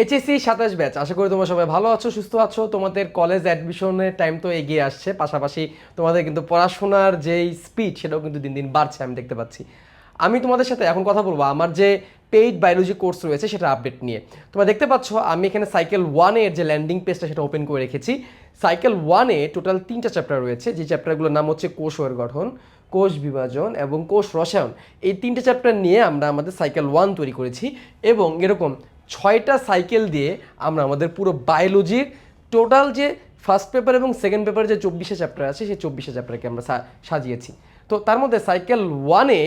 HSC সাতাশ batch আশা করি তোমরা সবাই ভালো আছো, সুস্থ আছো। তোমাদের কলেজ অ্যাডমিশনের টাইম তো এগিয়ে আসছে। পাশাপাশি তোমাদের কিন্তু পড়াশোনার যেই স্পিড সেটাও কিন্তু দিন দিন বাড়ছে, আমি দেখতে পাচ্ছি। আমি তোমাদের সাথে এখন কথা বলব। আমার যে পেইড বায়োলজি কোর্স রয়েছে সেটা আপডেট নিয়ে। তোমরা দেখতে পাচ্ছ, আমি এখানে সাইকেল ওয়ানের যে ল্যান্ডিং পেজটা সেটা ওপেন করে রেখেছি। সাইকেল ওয়ানে টোটাল তিনটা চ্যাপ্টার রয়েছে। যে চ্যাপ্টারগুলোর নাম হচ্ছে কোষের গঠন কোষ বিভাজন এবং কোষ রসায়ন। এই তিনটে চ্যাপ্টার নিয়ে আমরা আমাদের সাইকেল ওয়ান তৈরি করেছি এবং এরকম ছয়টা সাইকেল দিয়ে আমরা আমাদের পুরো বায়োলজির টোটাল যে ফার্স্ট পেপার এবং সেকেন্ড পেপারে যে চব্বিশে চ্যাপ্টার আছে, সেই চব্বিশে চ্যাপ্টারকে আমরা সাজিয়েছি। তো তার মধ্যে সাইকেল ওয়ানে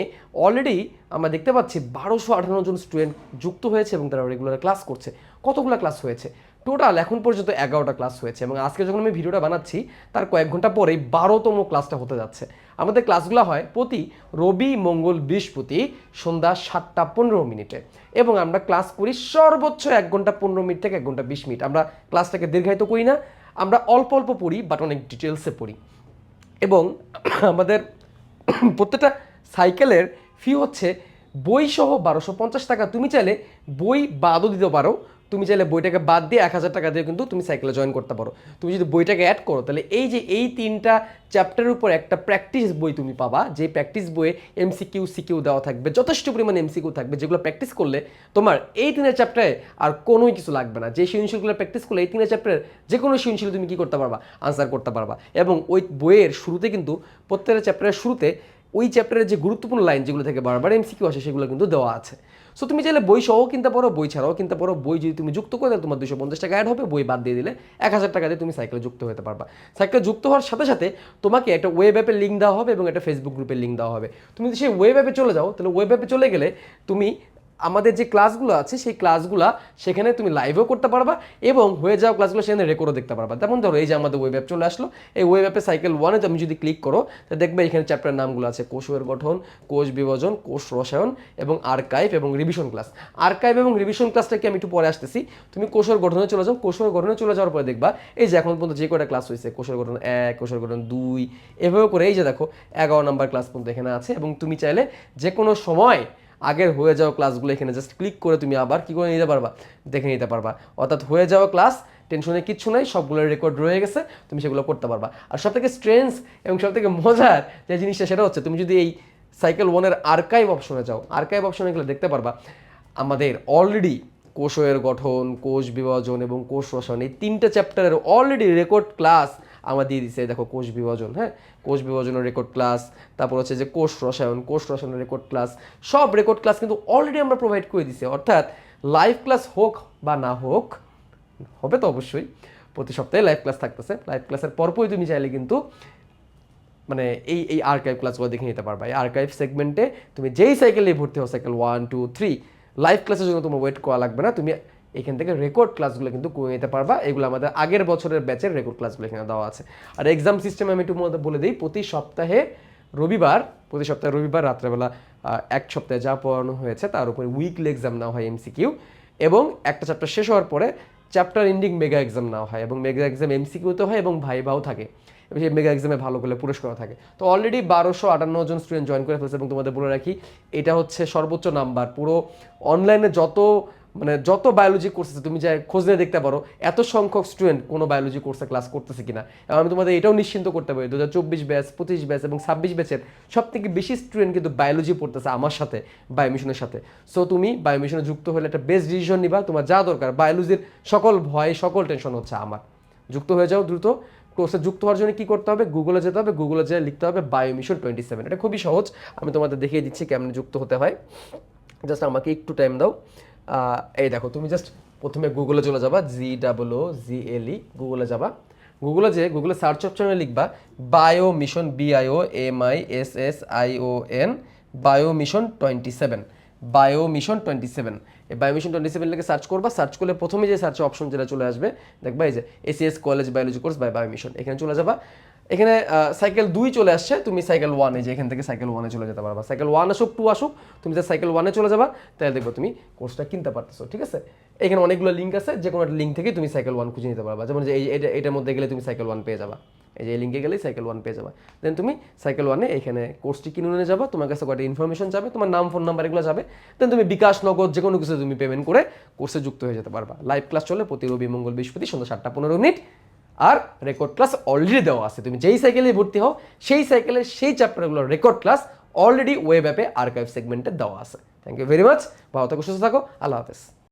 অলরেডি আমরা দেখতে পাচ্ছি বারোশো আঠারো জন স্টুডেন্ট যুক্ত হয়েছে এবং তারা রেগুলার ক্লাস করছে। কতগুলো ক্লাস হয়েছে? টোটাল এখন পর্যন্ত এগারোটা ক্লাস হয়েছে এবং আজকে যখন আমি ভিডিওটা বানাচ্ছি, তার কয়েক ঘণ্টা পরেই বারোতম ক্লাসটা হতে যাচ্ছে। আমাদের ক্লাসগুলো হয় প্রতি রবি, মঙ্গল, বৃহস্পতি সন্ধ্যা সাতটা পনেরো মিনিটে এবং আমরা ক্লাস করি সর্বোচ্চ এক ঘণ্টা পনেরো মিনিট থেকে এক ঘণ্টা বিশ মিনিট। আমরা ক্লাসটাকে দীর্ঘায়িত করি না, আমরা অল্প অল্প পড়ি বাট অনেক ডিটেলসে পড়ি। এবং আমাদের প্রত্যেকটা সাইকেলের ফি হচ্ছে বই সহ বারোশো পঞ্চাশ টাকা। তুমি চাইলে বই বাদও দিতে পারো। তুমি চাইলে বইটাকে বাদ দিয়ে এক হাজার টাকা দিয়ে কিন্তু তুমি সাইকেলে জয়েন করতে পারো। তুমি যদি বইটাকে অ্যাড করো, তাহলে এই যে এই তিনটা চ্যাপ্টারের উপর একটা প্র্যাকটিস বই তুমি পাবা যে প্র্যাকটিস বইয়ে এমসিকিউ সিকিউ দেওয়া থাকবে, যথেষ্ট পরিমাণে এমসিকিউ থাকবে, যেগুলো প্র্যাকটিস করলে তোমার এই তিনের চ্যাপ্টারে আর কোনোই কিছু লাগবে না। যে সৃজনশীলগুলো প্র্যাকটিস করলে এই তিনের চ্যাপ্টারের যে কোনো সৃজনশীল তুমি কী করতে পারবা? আনসার করতে পারবা। এবং ওই বইয়ের শুরুতে কিন্তু প্রত্যেকটা চ্যাপ্টারের শুরুতে ওই চ্যাপ্টারের যে গুরুত্বপূর্ণ লাইন যেগুলো থেকে বারবার এমসিকিউ আসে, সেগুলো কিন্তু দেওয়া আছে। সো তুমি চাইলে বই সহ কিনতে পারো, বই ছাড়াও কিনতে পারো। বই যদি তুমি যুক্ত করে, তাহলে তোমার দুশো পঞ্চাশ টাকা অ্যাড হবে। বই বাদ দিয়ে দিলে এক হাজার টাকা দিয়ে তুমি সাইকেলে যুক্ত হতে পারবা। সাইকেলে যুক্ত হওয়ার সাথে সাথে তোমাকে একটা ওয়েব অ্যাপের লিঙ্ক দেওয়া হবে এবং একটা ফেসবুক গ্রুপের লিঙ্ক দেওয়া হবে। তুমি যদি সেই ওয়েব অ্যাপে চলে যাও, তাহলে ওয়েব অ্যাপে চলে গেলে তুমি আমাদের যে ক্লাসগুলো আছে, সেই ক্লাসগুলো সেখানে তুমি লাইভও করতে পারবা এবং হয়ে যাওয়া ক্লাসগুলো সেখানে রেকর্ডও দেখতে পারবা। তেমন ধরো, এই যে আমাদের ওয়েব অ্যাপ চলে আসলো, এই ওয়েব অ্যাপে সাইকেল ওয়ানে তুমি যদি ক্লিক করো তাহলে দেখবে এখানে চ্যাপ্টার নামগুলো আছে কোষের গঠন কোষ বিভাজন, কোষ রসায়ন এবং আর্কাইভ এবং রিভিশন ক্লাস আর্কাইভ এবং রিভিশন ক্লাসটাকে আমি একটু পরে আসতেছি। তুমি কোষের গঠনে চলে যাও কোষের গঠনে চলে যাওয়ার পরে দেখবা, এই যে এখন পর্যন্ত যে কটা ক্লাস হয়েছে কোষের গঠন এক কোষের গঠন দুই, এভাবে করে এই যে দেখো, এগারো নাম্বার ক্লাস পর্যন্ত এখানে আছে এবং তুমি চাইলে যে কোনো সময় আগের হয়ে যাওয়া ক্লাসগুলো এখানে জাস্ট ক্লিক করে তুমি আবার কি করে নিতে পারবা? দেখে নিতে পারবা। অর্থাৎ হয়ে যাওয়া ক্লাস টেনশনের কিচ্ছু নাই সবগুলো রেকর্ড রয়ে গেছে, তুমি সেগুলো করতে পারবা। আর সব থেকে স্ট্রেন্স এবং সব থেকে মজার যে জিনিসটা, সেটা হচ্ছে তুমি যদি এই সাইকেল ওয়ানের আর্কাইভ অপশনে যাও আর্কাইভ অপশনে গেলে দেখতে পারবা, আমাদের অলরেডি কোষের গঠন, কোষ বিভাজন এবং কোষ রসায়ন, এই তিনটে চ্যাপ্টারের অলরেডি রেকর্ড ক্লাস আমার দিয়ে দিছে। দেখো, কোষ বিভাজন হ্যাঁ? কোষ বিভাজনের রেকর্ড ক্লাস তারপর হচ্ছে যে কোষ রসায়ন, কোষ রসায়নের রেকর্ড ক্লাস সব রেকর্ড ক্লাস কিন্তু অলরেডি আমরা প্রোভাইড করে দিছি। অর্থাৎ লাইভ ক্লাস হোক বা না হোক, হবে তো অবশ্যই, প্রতি সপ্তাহে লাইভ ক্লাস থাকতেছে। লাইভ ক্লাসের পরপরই তুমি চাইলে কিন্তু মানে এই এই আর্কাইভ ক্লাসগুলো দেখে নিতে পারবা। এই আর্কাইভ সেগমেন্টে তুমি যেই সাইকেলে ভর্তি হও cycle one two three live ক্লাসের জন্য তোমার ওয়েট করা লাগবে না। তুমি এখান থেকে রেকর্ড ক্লাসগুলো কিন্তু করে নিতে পারবা। এগুলো আমাদের আগের বছরের ব্যাচের রেকর্ড ক্লাসগুলো এখানে দেওয়া আছে। আর এক্সাম সিস্টেম আমি একটু বলে দিই, প্রতি সপ্তাহে রবিবার, প্রতি সপ্তাহে রবিবার রাত্রেবেলা এক সপ্তাহে যা পড়ানো হয়েছে তার উপরে উইকলি এক্সাম নেওয়া হয় এমসিকিউ এবং একটা চ্যাপ্টার শেষ হওয়ার পরে চ্যাপ্টার এন্ডিং মেগা এক্সাম নেওয়া হয় এবং মেগা এক্সাম এমসিকিউতে হয় এবং ভাইভাও থাকে। মেগা এক্সামে ভালো করলে পুরস্কার থাকে। তো অলরেডি বারোশো আটান্ন জন স্টুডেন্ট জয়েন করে ফেলছে এবং তোমাদের বলে রাখি, এটা হচ্ছে সর্বোচ্চ নাম্বার পুরো অনলাইনে যত মানে যত বায়োলজি কোর্স আছে, তুমি যাই খোঁজ নিয়ে দেখতে পারো, এত সংখ্যক স্টুডেন্ট কোনো বায়োলজি কোর্সে ক্লাস করতেছে কিনা। এবং আমি তোমাদের এটাও নিশ্চিন্ত করতে পারি দু হাজার চব্বিশ ব্যাচ পঁচিশ ব্যাচ এবং ছাব্বিশ ব্যাচের সব থেকে বেশি স্টুডেন্ট কিন্তু বায়োলজি পড়তেছে আমার সাথে বায়োমিশনের সাথে। সো তুমি বায়োমিশনে যুক্ত হলে একটা বেস্ট ডিসিশন নিবা, তোমার যা দরকার বায়োলজির সকল ভয়, সকল টেনশন হচ্ছে আমার। যুক্ত হয়ে যাও দ্রুত। কোর্সে যুক্ত হওয়ার জন্য কী করতে হবে? গুগলে যেতে হবে গুগলে যেয়ে লিখতে হবে বায়োমিশন টোয়েন্টি সেভেন এটা খুবই সহজ, আমি তোমাদের দেখিয়ে দিচ্ছি কেমন যুক্ত হতে হয়। জাস্ট আমাকে একটু টাইম দাও। এই দেখো, তুমি জাস্ট প্রথমে গুগলে চলে যাবা জি ডাবল জি এল ই গুগলে যাবা। গুগলে যে গুগলে সার্চ অপশনে লিখবা bio mission B I O M I S S I O N bio mission twenty seven bio mission twenty seven এই bio mission twenty seven search করবা সার্চ করলে প্রথমে যে সার্চ অপশন যেটা চলে আসবে, দেখবা এই যে ACS college biology course by bio mission এখানে চলে যাবা। এখানে সাইকেল দুই চলে আসছে, তুমি সাইকেল ওয়ানে যে এখান থেকে সাইকেল ওয়ানে চলে যেতে পারবা। সাইকেল ওয়ান আসুক টু আসুক, তুমি যে সাইকেল ওয়ানে চলে যাবা, তাহলে দেখব তুমি কোর্সটা কিনতে পারতেছো, ঠিক আছে? এখানে অনেকগুলো লিঙ্ক আছে যে কোনো একটা লিঙ্ক থেকে তুমি সাইকেল ওয়ান খুঁজে নিতে পারবা। যেমন যে এটার মধ্যে গেলে তুমি সাইকেল ওয়ান পেয়ে যাবা। এই যে এই লিঙ্কে গেলেই সাইকেল ওয়ান পেয়ে যাবে। দেন তুমি সাইকেল ওয়ানে এখানে কোর্সটি কিনে নিয়ে যাবা, তোমার কাছে কয়েকটা ইনফরমেশন যাবে, তোমার নাম ফোন নাম্বার এগুলো যাবে। দেন তুমি বিকাশ, নগদ যে কোনো কিছু তুমি পেমেন্ট করে কোর্সে যুক্ত হয়ে যেতে পারবা। লাইভ ক্লাস চলে প্রতি রবি, মঙ্গল, বৃহস্পতি সন্ধ্যা সাতটা পনেরো মিনিট। আর রেকর্ড ক্লাস অলরেডি দেওয়া আছে। তুমি যেই সাইকেলে ভর্তি হও, সেই সাইকেলের সেই চ্যাপ্টারগুলোর রেকর্ড ক্লাস অলরেডি ওয়েব অ্যাপে আর্কাইভ সেগমেন্টে দেওয়া আছে। থ্যাংক ইউ ভেরি মাচ ভালো থাকো, সুস্থ থাকো। আল্লাহ হাফেজ।